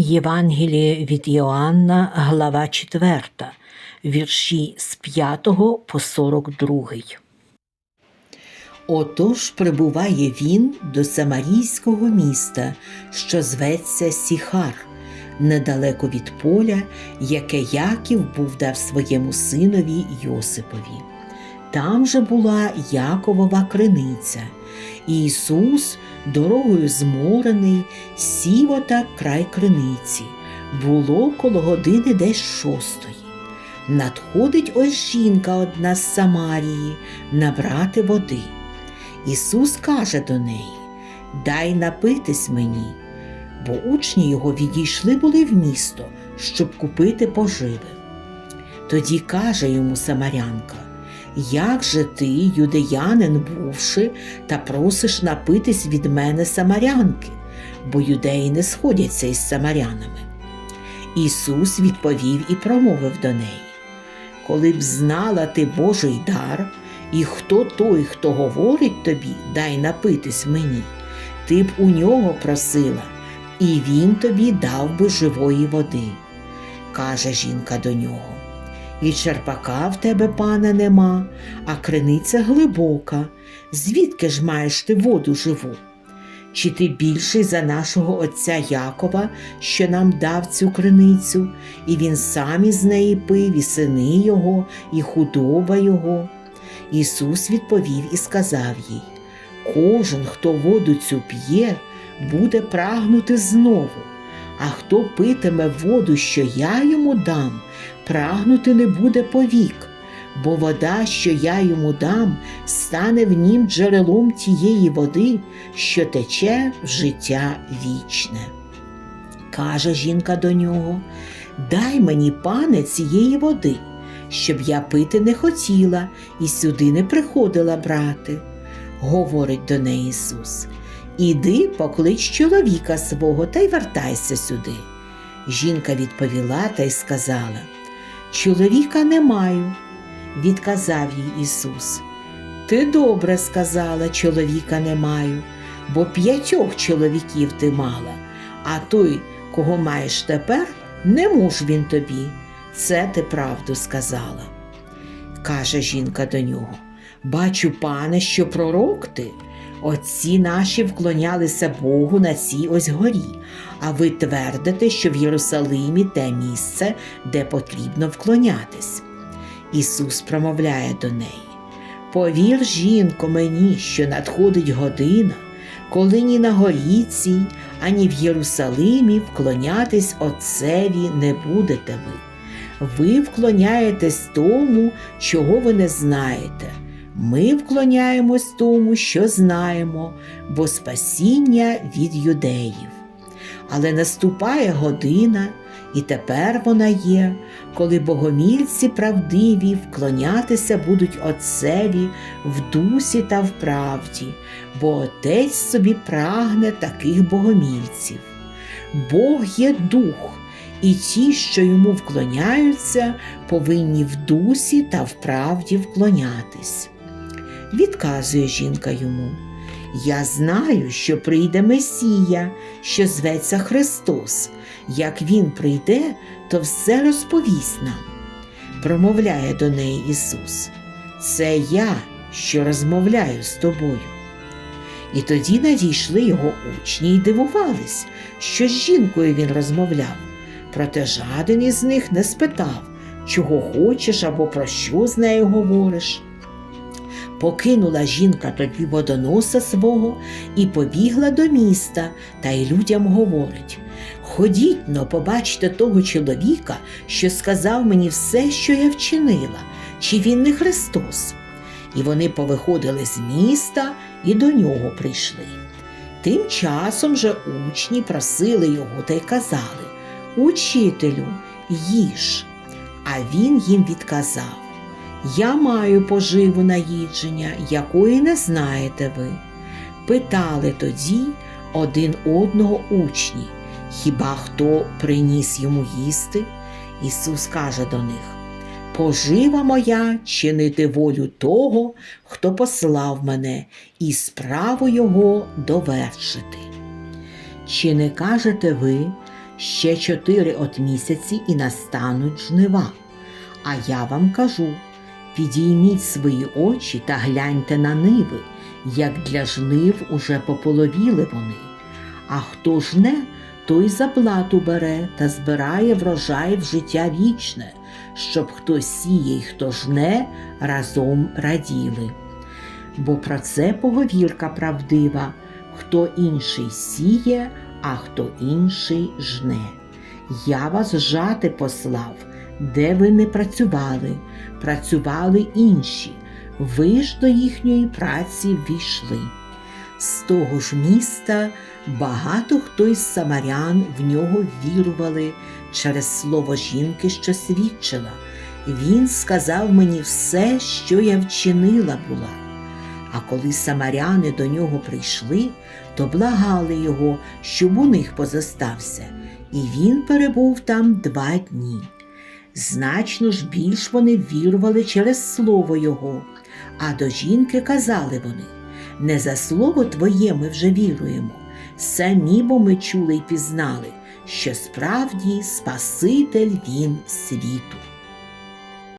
Євангеліє від Іоанна, глава 4, вірші з 5 по 42. Отож прибуває він до самарійського міста, що зветься Сіхар, недалеко від поля, яке Яків був дав своєму синові Йосипові. Там же була Яковова криниця. І Ісус, дорогою зморений, сів отак край криниці. Було коло години десь шостої. Надходить ось жінка одна з Самарії набрати води. Ісус каже до неї: Дай напитись мені, бо учні його відійшли були в місто, щоб купити поживи. Тоді каже йому Самарянка: Як же ти, юдеянин, бувши, та просиш напитись від мене самарянки, бо юдеї не сходяться із самарянами. Ісус відповів і промовив до неї: Коли б знала ти Божий дар, і хто той, хто говорить тобі, дай напитись мені, ти б у нього просила, і він тобі дав би живої води. Каже жінка до нього. І черпака в тебе, пана, нема, а криниця глибока. Звідки ж маєш ти воду живу? Чи ти більший за нашого отця Якова, що нам дав цю криницю, і він сам із неї пив, і сини його, і худоба його? Ісус відповів і сказав їй: Кожен, хто воду цю п'є, буде прагнути знову, а хто питиме воду, що я йому дам, прагнути не буде повік, бо вода, що я йому дам, стане в нім джерелом тієї води, що тече в життя вічне. Каже жінка до нього: Дай мені, пане, цієї води, щоб я пити не хотіла і сюди не приходила брати. Говорить до неї Ісус. Іди, поклич чоловіка свого та й вертайся сюди. Жінка відповіла та й сказала: Чоловіка не маю, відказав їй Ісус. Ти добре сказала, чоловіка не маю, бо п'ятьох чоловіків ти мала, а той, кого маєш тепер, не муж він тобі. Це ти правду сказала. Каже жінка до нього: Бачу, пане, що пророк ти. Отці наші вклонялися Богу на цій ось горі, а ви твердите, що в Єрусалимі те місце, де потрібно вклонятись. Ісус промовляє до неї: Повір, жінко, мені, що надходить година, коли ні на горі цій, ані в Єрусалимі вклонятись Отцеві не будете ви. Ви вклоняєтесь тому, чого ви не знаєте. Ми вклоняємось тому, що знаємо, бо спасіння від юдеїв. Але наступає година, і тепер вона є, коли богомільці правдиві вклонятися будуть Отцеві в дусі та в правді, бо Отець собі прагне таких богомільців. Бог є дух, і ті, що йому вклоняються, повинні в дусі та в правді вклонятись. Відказує жінка йому. Я знаю, що прийде Месія, що зветься Христос. Як Він прийде, то все розповість нам. Промовляє до неї Ісус. Це я, що розмовляю з тобою. І тоді надійшли його учні й дивувались, що з жінкою він розмовляв. Проте жаден із них не спитав, чого хочеш або про що з нею говориш. Покинула жінка тоді водоноса свого і побігла до міста, та й людям говорить Ходіть но, побачте того чоловіка, що сказав мені все, що я вчинила, чи він не Христос. І вони повиходили з міста і до нього прийшли. Тим часом же учні просили його та й казали Учителю, їж. А він їм відказав Я маю поживу наїдження, якої не знаєте ви. Питали тоді один одного учні, хіба хто приніс йому їсти? Ісус каже до них Пожива моя чинити волю того, хто послав мене, і справу його довершити. Чи не кажете ви, Ще чотири от місяці і настануть жнива. А я вам кажу: підійміть свої очі та гляньте на ниви, як для жнив уже пополовіли вони. А хто жне, той заплату бере та збирає врожай в життя вічне, щоб хто сіє й хто жне, разом раділи. Бо про це поговірка правдива, хто інший сіє, а хто інший жне. Я вас жати послав, де ви не працювали, працювали інші, ви ж до їхньої праці війшли. З того ж міста багато хто із самарян в нього вірували через слово жінки, що свідчила. Він сказав мені все, що я вчинила була. А коли самаряни до нього прийшли, то благали його, щоб у них позостався, і він перебув там два дні. Значно ж більш вони вірували через слово його, а до жінки казали вони не за слово твоє ми вже віруємо, самі бо ми чули й пізнали, що справді Спаситель він світу.